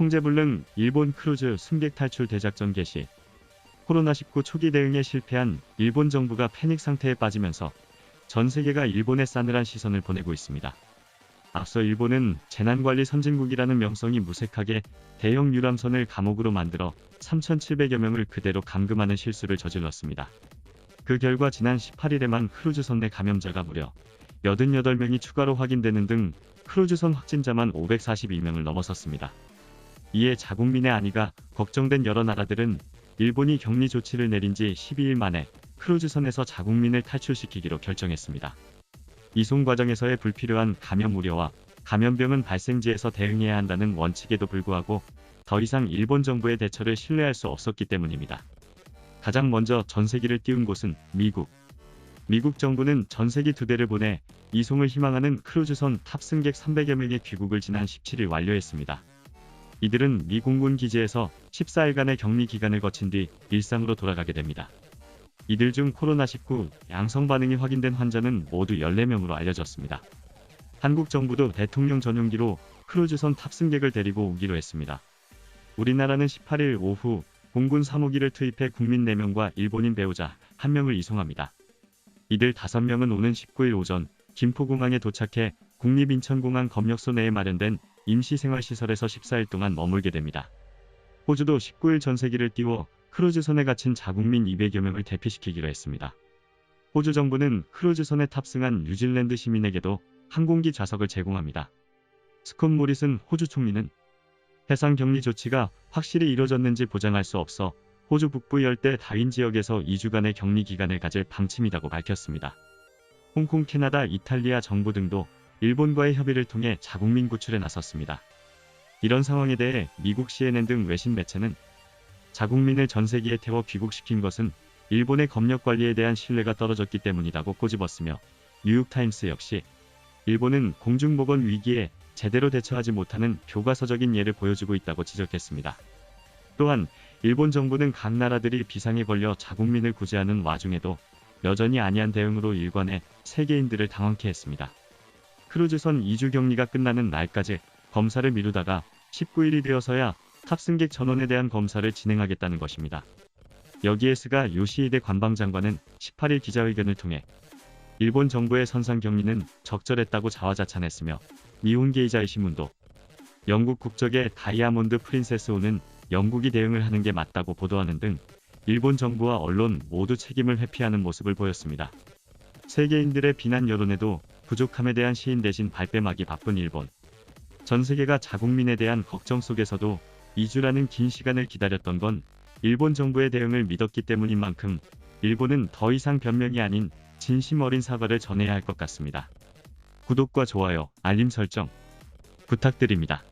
통제불능 일본 크루즈 승객 탈출 대작전 개시 코로나19 초기 대응에 실패한 일본 정부가 패닉 상태에 빠지면서 전 세계가 일본에 싸늘한 시선을 보내고 있습니다. 앞서 일본은 재난관리 선진국이라는 명성이 무색하게 대형 유람선을 감옥으로 만들어 3,700여 명을 그대로 감금하는 실수를 저질렀습니다. 그 결과 지난 18일에만 크루즈선 내 감염자가 무려 88명이 추가로 확인되는 등 크루즈선 확진자만 542명을 넘어섰습니다. 이에 자국민의 안위가 걱정된 여러 나라들은 일본이 격리 조치를 내린 지 12일 만에 크루즈선에서 자국민을 탈출시키기로 결정했습니다. 이송 과정에서의 불필요한 감염 우려와 감염병은 발생지에서 대응해야 한다는 원칙에도 불구하고 더 이상 일본 정부의 대처를 신뢰할 수 없었기 때문입니다. 가장 먼저 전세기를 띄운 곳은 미국. 미국 정부는 전세기 두 대를 보내 이송을 희망하는 크루즈선 탑승객 300여 명의 귀국을 지난 17일 완료했습니다. 이들은 미 공군 기지에서 14일간의 격리 기간을 거친 뒤 일상으로 돌아가게 됩니다. 이들 중 코로나19 양성 반응이 확인된 환자는 모두 14명으로 알려졌습니다. 한국 정부도 대통령 전용기로 크루즈선 탑승객을 데리고 오기로 했습니다. 우리나라는 18일 오후 공군 3호기를 투입해 국민 4명과 일본인 배우자 1명을 이송합니다. 이들 5명은 오는 19일 오전 김포공항에 도착해 국립인천공항 검역소 내에 마련된 임시생활시설에서 14일 동안 머물게 됩니다. 호주도 19일 전세기를 띄워 크루즈선에 갇힌 자국민 200여 명을 대피시키기로 했습니다. 호주 정부는 크루즈선에 탑승한 뉴질랜드 시민에게도 항공기 좌석을 제공합니다. 스콧 모리슨 호주 총리는 해상 격리 조치가 확실히 이뤄졌는지 보장할 수 없어 호주 북부 열대 다윈 지역에서 2주간의 격리 기간을 가질 방침이라고 밝혔습니다. 홍콩, 캐나다, 이탈리아 정부 등도 일본과의 협의를 통해 자국민 구출에 나섰습니다. 이런 상황에 대해 미국 CNN 등 외신 매체는 자국민을 전세기에 태워 귀국시킨 것은 일본의 검역 관리에 대한 신뢰가 떨어졌기 때문이라고 꼬집었으며 뉴욕타임스 역시 일본은 공중보건 위기에 제대로 대처하지 못하는 교과서적인 예를 보여주고 있다고 지적했습니다. 또한 일본 정부는 각 나라들이 비상에 걸려 자국민을 구제하는 와중에도 여전히 안이한 대응으로 일관해 세계인들을 당황케 했습니다. 크루즈선 2주 격리가 끝나는 날까지 검사를 미루다가 19일이 되어서야 탑승객 전원에 대한 검사를 진행하겠다는 것입니다. 여기에 스가 요시히데 관방장관은 18일 기자회견을 통해 일본 정부의 선상 격리는 적절했다고 자화자찬했으며 미혼 게이자의 신문도 영국 국적의 다이아몬드 프린세스 호는 영국이 대응을 하는 게 맞다고 보도하는 등 일본 정부와 언론 모두 책임을 회피하는 모습을 보였습니다. 세계인들의 비난 여론에도 부족함에 대한 시인 대신 발뺌하기 바쁜 일본. 전 세계가 자국민에 대한 걱정 속에서도 2주라는 긴 시간을 기다렸던 건 일본 정부의 대응을 믿었기 때문인 만큼 일본은 더 이상 변명이 아닌 진심 어린 사과를 전해야 할 것 같습니다. 구독과 좋아요, 알림 설정 부탁드립니다.